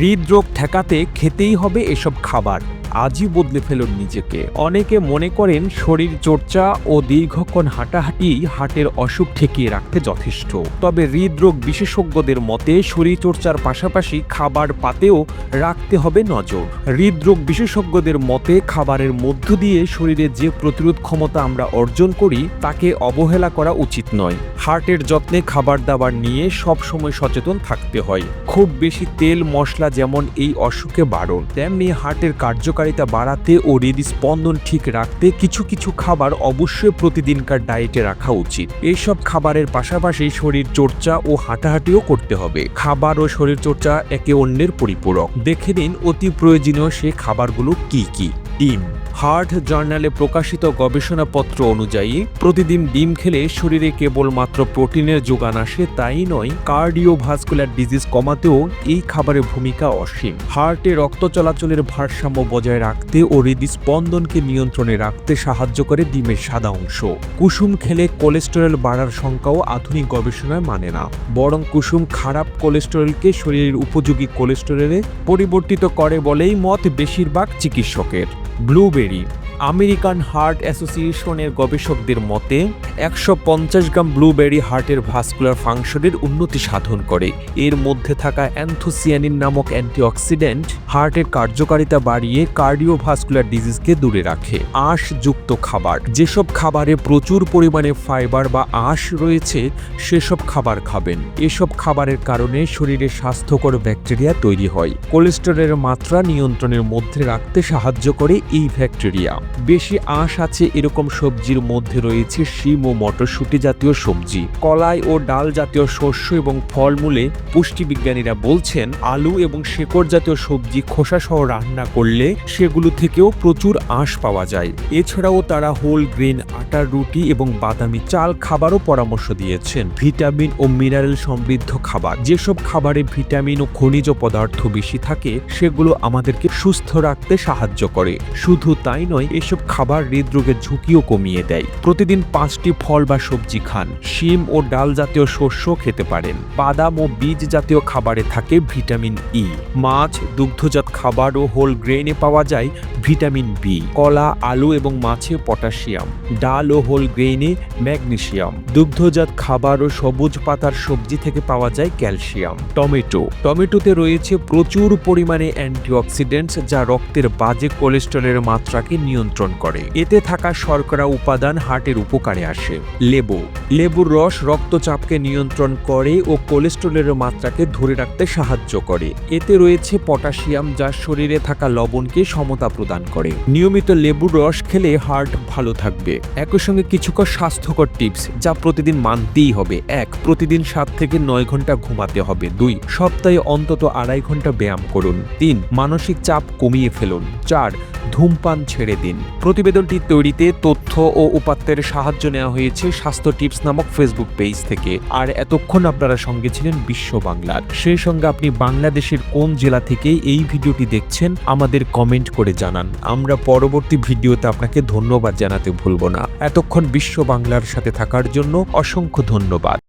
হৃদরোগ ঠেকাতে খেতেই হবে এসব খাবার। আজই বদলে ফেলুন নিজেকে। অনেকে মনে করেন শরীর চর্চা ও দীর্ঘক্ষণ হাঁটাহাঁটি হার্টের অসুখ ঠেকিয়ে রাখতে যথেষ্ট। তবে হৃদরোগ বিশেষজ্ঞদের মতে শরীরচর্চার পাশাপাশি খাবার পাতেও রাখতে হবে নজর। হৃদরোগ বিশেষজ্ঞদের মতে খাবারের মধ্য দিয়ে শরীরে যে প্রতিরোধ ক্ষমতা আমরা অর্জন করি, তাকে অবহেলা করা উচিত নয়। হার্টের যত্নে খাবার দাবার নিয়ে সবসময় সচেতন থাকতে হয়। খুব বেশি তেল, মশলা যেমন এই অসুখে বাড়ন তেমনি হার্টের কার্যকারিতা বাড়াতে ও হৃদস্পন্দন ঠিক রাখতে কিছু কিছু খাবার অবশ্যই প্রতিদিনকার ডায়েটে রাখা উচিত। এইসব খাবারের পাশাপাশি শরীর চর্চা ও হাঁটাহাঁটিও করতে হবে। খাবার ও শরীর চর্চা একে অন্যের পরিপূরক। দেখে নিন অতি প্রয়োজনীয় সে খাবারগুলো কি কি। ডিম হার্ট জার্নালে প্রকাশিত গবেষণাপত্র অনুযায়ী, প্রতিদিন ডিম খেলে শরীরে কেবলমাত্র প্রোটিনের যোগান আসে, তাই নয়, কার্ডিওভাস্কুলার ডিজিজ কমাতেও এই খাবারের ভূমিকা অসীম। হার্টে রক্ত চলাচলের ভারসাম্য বজায় রাখতে ও হৃদস্পন্দনকে নিয়ন্ত্রণে রাখতে সাহায্য করে ডিমের সাদা অংশ। কুসুম খেলে কোলেস্টেরল বাড়ার সংখ্যাও আধুনিক গবেষণায় মানে না। বরং কুসুম খারাপ কোলেস্টেরলকে শরীরের উপযোগী কোলেস্টেরলে পরিবর্তিত করে বলেই মত বেশিরভাগ চিকিৎসকের। ব্লুবেরি আমেরিকান হার্ট অ্যাসোসিয়েশনের গবেষকদের মতে, একশো পঞ্চাশ গ্রাম ব্লুবেরি হার্টের ভাস্কুলার ফাংশনের উন্নতি সাধন করে। এর মধ্যে থাকা অ্যান্থোসিয়ানিন নামক অ্যান্টিঅক্সিডেন্ট হার্টের কার্যকারিতা বাড়িয়ে কার্ডিওভাস্কুলার ডিজিজকে দূরে রাখে। আঁশযুক্ত খাবার। যেসব খাবারে প্রচুর পরিমাণে ফাইবার বা আঁশ রয়েছে, সেসব খাবার খাবেন। এসব খাবারের কারণে শরীরে স্বাস্থ্যকর ব্যাকটেরিয়া তৈরি হয়। কোলেস্টেরলের মাত্রা নিয়ন্ত্রণের মধ্যে রাখতে সাহায্য করে এই ব্যাকটেরিয়া। বেশি আঁশ আছে এরকম সবজির মধ্যে রয়েছে শিম ও মটরশুঁটি জাতীয় সবজি। কলাই ও ডাল জাতীয় শস্য এবং ফলমূলে পুষ্টিবিজ্ঞানীরা বলছেন, আলু এবং শেকড় জাতীয় সবজি খোসা সহ রান্না করলে সেগুলো থেকেও প্রচুর আঁশ পাওয়া যায়। এছাড়াও তারা হোল গ্রেন, আটার রুটি এবং বাদামি চাল খাবারও পরামর্শ দিয়েছেন। ভিটামিন ও মিনারেল সমৃদ্ধ খাবার। যেসব খাবারে ভিটামিন ও খনিজ পদার্থ বেশি থাকে, সেগুলো আমাদেরকে সুস্থ রাখতে সাহায্য করে। শুধু তাই নয় এসব খাবার হৃদরোগের ঝুঁকিও কমিয়ে দেয়। প্রতিদিন পাঁচটি ফল বা সবজি খান। শিম ও ডাল জাতীয় শস্য খেতে পারেন। বাদাম ও বীজ জাতীয় খাবারে থাকে ভিটামিন ই। মাছ, দুগ্ধজাত খাবার ও হোল গ্রেনে পাওয়া যায় ভিটামিন বি। কলা, আলু এবং মাছে পটাশিয়াম। ডাল ও হোল গ্রেনে ম্যাগনেশিয়াম। দুগ্ধজাত খাবার ও সবুজ পাতার সবজি থেকে পাওয়া যায় ক্যালসিয়াম। টমেটো। টমেটোতে রয়েছে প্রচুর পরিমাণে অ্যান্টিঅক্সিডেন্টস যা রক্তের বাজে কোলেস্টেরলের মাত্রাকে নিয়ন্ত্রণ করে। এতে থাকা শর্করা উপাদান হার্টের উপকারে আসে। লেবু। লেবুর রস রক্তচাপকে নিয়ন্ত্রণ করে ও কোলেস্টেরলের মাত্রাকে ধরে রাখতে সাহায্য করে। এতে রয়েছে পটাশিয়াম, যা শরীরে থাকা লবণকে সমতা প্রদান করে। নিয়মিত লেবুর রস খেলে হার্ট ভালো থাকবে। একই সঙ্গে কিছুক্ষণ স্বাস্থ্যকর টিপস, যা প্রতিদিন মানতেই হবে। এক, প্রতিদিন সাত থেকে নয় ঘণ্টা ঘুমাতে হবে। দুই, সপ্তাহে অন্তত আড়াই ঘণ্টা ব্যায়াম করুন। তিন, মানসিক চাপ কমিয়ে ফেলুন। চার ধূমপান ছেড়ে দিন। প্রতিবেদনটি তৈরিতে তথ্য ও উপাত্তের সাহায্য নেওয়া হয়েছে স্বাস্থ্য টিপস নামক ফেসবুক পেজ থেকে। আর এতক্ষণ আপনারা সঙ্গে ছিলেন বিশ্ব বাংলার। সেই সঙ্গে আপনি বাংলাদেশের কোন জেলা থেকে এই ভিডিওটি দেখছেন, আমাদের কমেন্ট করে জানান। আমরা পরবর্তী ভিডিওতে আপনাকে ধন্যবাদ জানাতে ভুলব না। এতক্ষণ বিশ্ব বাংলার সাথে থাকার জন্য অসংখ্য ধন্যবাদ।